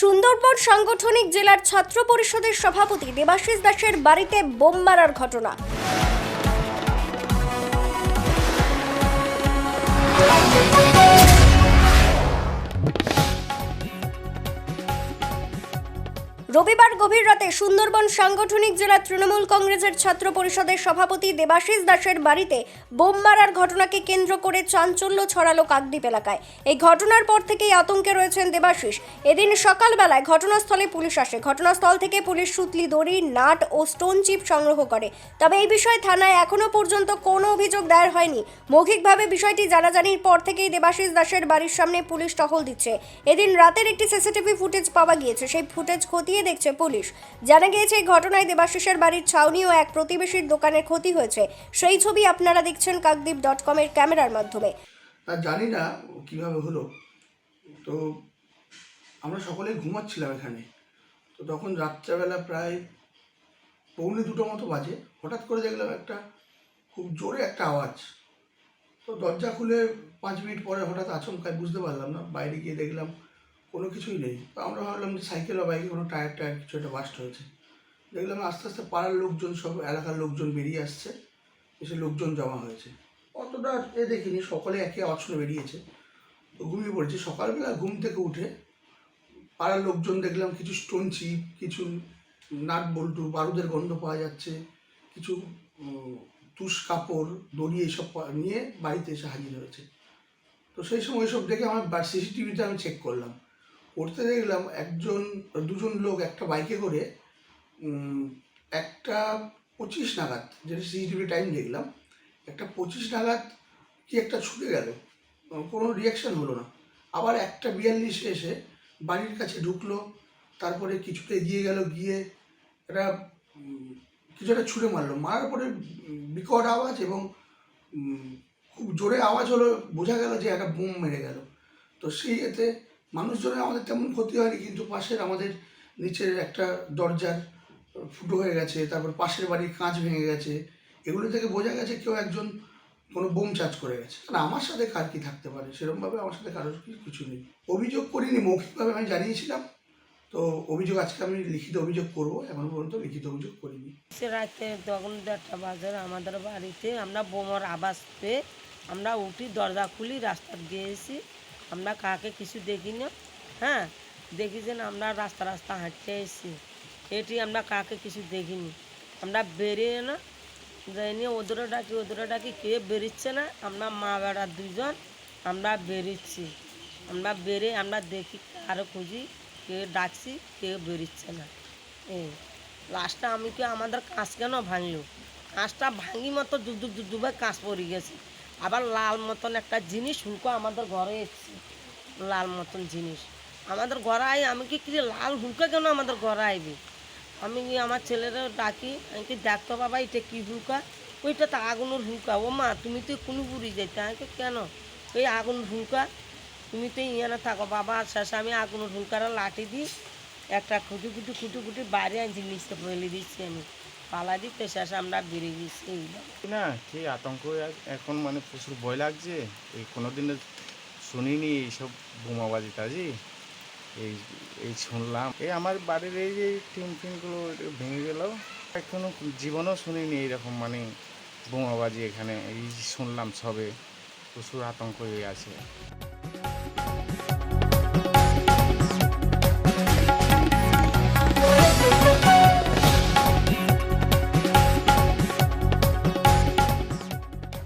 সুন্দরবন সাংগঠনিক জেলার ছাত্র পরিষদের সভাপতি দেবাশিস দাসের বাড়িতে বোম মারার ঘটনা। রবিবার গভীর রাতে সুন্দরবন সাংগঠনিক জেলা তৃণমূল কংগ্রেসের ছাত্র পরিষদের সভাপতি দেবাশিস দাসের বাড়িতে বোম মারার ঘটনাকে কেন্দ্র করে চাঞ্চল্য ছড়ালো কাকদ্বীপ এলাকায়। এই ঘটনার পর থেকেই আতঙ্কে রয়েছেন দেবাশিস। এদিন সকালবেলায় ঘটনাস্থলে পুলিশ আসে। ঘটনাস্থল থেকে পুলিশ সুতলি দড়ি, নাট ও স্টোন চিপ সংগ্রহ করে। তবে এই বিষয়ে থানায় এখনও পর্যন্ত কোনো অভিযোগ দায়ের হয়নি। মৌখিকভাবে বিষয়টি জানাজানির পর থেকেই দেবাশিস দাসের বাড়ির সামনে পুলিশ টহল দিচ্ছে। এদিন রাতের একটি সিসিটিভি ফুটেজ পাওয়া গিয়েছে। সেই ফুটেজ খতিয়ে দেখছে পুলিশ। জানা গিয়েছে ঘটনায় দেবাশিসের বাড়ির ছাউনি ও এক প্রতিবেশীর দোকানে ক্ষতি হয়েছে। সেই ছবি আপনারা দেখছেন কাকদ্বীপ ডট কমের ক্যামেরার মাধ্যমে। জানি না কীভাবে হলো। তো আমরা সকলেই ঘুমাচ্ছিলাম এখানে। তো তখন রাত্রেবেলা প্রায় পৌনে দুটো মতো বাজে। হঠাৎ করে দেখলাম একটা খুব জোরে একটা আওয়াজ। তো দরজা খুলে পাঁচ মিনিট পরে হঠাৎ আচমকায় বুঝতে পারলাম না। বাইরে গিয়ে দেখলাম কোনো কিছুই নেই। আমরা ভাবলাম যে সাইকেল বা বাইকে কোনো টায়ার টায়ার কিছু একটা বাস্ট হয়েছে। দেখলাম আস্তে আস্তে পাড়ার লোকজন সব, এলাকার লোকজন বেরিয়ে আসছে। এসে লোকজন জমা হয়েছে। অতটা এ দেখিনি, সকলে একে আওয়াজ বেরিয়েছে। তো ঘুমিয়ে পড়েছি। সকালবেলা ঘুম থেকে উঠে পাড়ার লোকজন দেখলাম কিছু স্টোন চিপ কিছু নাট বল্টু, বারুদের গন্ধ পাওয়া যাচ্ছে, কিছু তুষ কাপড়, দড়ি এইসব নিয়ে বাড়িতে এসে হাজির হয়েছে। তো সেই সময় এসব দেখে আমার সিসিটিভিতে আমি চেক করলাম। করতে দেখলাম একজন, দুজন লোক একটা বাইকে করে একটা পঁচিশ নাগাদ, যেটা সিসিটিভি টাইম দেখলাম, একটা পঁচিশ নাগাদ কি একটা ছুটে গেল। কোনো রিয়াকশন হলো না। আবার একটা বিয়াল্লিশে এসে বাড়ির কাছে ঢুকলো, তারপরে কিছুটা এগিয়ে গেল, গিয়ে একটা কিছু একটা ছুঁড়ে মারলো। মারার পরে বিকট আওয়াজ এবং খুব জোরে আওয়াজ হলো, বোঝা গেল যে একটা বোম মেরে গেল। তো সেই এতে মানুষজনের আমাদের তেমন ক্ষতি হয়নি, কিন্তু পাশের আমাদের নিচের একটা দরজার ফুটো হয়ে গেছে, তারপর পাশের বাড়ির কাঁচ ভেঙে গেছে, এগুলো থেকে বোঝা গেছে কেউ একজন কোনো বোম চার্জ করে গেছে। না আমার সাথে কার কি থাকতে পারে? সেরকমভাবে আমার সাথে কারোর কিছু নেই। অভিযোগ করিনি, মৌখিকভাবে আমি জানিয়েছিলাম, তো অভিযোগ আজকে আমি লিখিত অভিযোগ করব, এখনও পর্যন্ত লিখিত অভিযোগ করিনি। সে রাতে তখন দেড়টা বাজে, আমাদের বাড়িতে আমরা বোমার আবাস পেয়ে আমরা উঠি, দরজা খুলি, রাস্তা গিয়েছি আমরা কাকে কিছু দেখি না হ্যাঁ? দেখি যে আমরা রাস্তা রাস্তা হাঁটতে এসেছি। এটি আমরা কাকে কিছু দেখিনি। আমরা বেরিয়ে না যাইনি, ওদেরও ডাকি ওদেরও ডাকি, কে বেরিচ্ছে না? আমরা মা বেড়া দুজন আমরা বেরিয়েছি আমরা বেরিয়ে আমরা দেখি কারও খুঁজি, কে ডাকছি, কে বেরিচ্ছে না। এই লাস্টে আমি কি আমাদের কাঁচ কেন ভাঙলো? কাঁচটা ভাঙি মতো দু দুবার কাঁচ পড়ে গেছে। আবার লাল মতন একটা জিনিস হুলকো আমাদের ঘরে এসছে। লাল মতন জিনিস। আমাদের ঘরে আই আমি কি কি লাল হুলকা কেন আমাদের ঘরে আইবে? আমি আমার ছেলেরা ডাকি, আমি কি দেখতো বাবা, এটা কী হুলকা ওইটা তো আগুনের হুলকা ও মা, তুমি তো কোনো বুড়ি যাইতে আমি কেন? ওই আগুন হুলকা তুমি তো ইয়ানে থাকো, বাবা শেষে আমি আগুনের হুলকারা লাঠি দিই একটা খুঁটি খুঁটি খুঁটি খুঁটি বাইরে আনছি, নিচে ফেলে দিচ্ছি আমি। পালা দিতে শেষে আমরা বেরিয়ে গেছি। না সেই আতঙ্ক? এখন মানে প্রচুর ভয় লাগছে। এই কোনো দিনে শুনিনি এইসব বোমাবাজি টাজি। এই এই শুনলাম। এই আমার বাড়ির এই যে টিন ফিনগুলো ভেঙে গেল, এখনও জীবনেও শুনিনি এইরকম মানে বোমাবাজি এখানে। এই শুনলাম সবে। প্রচুর আতঙ্ক হয়ে আছে।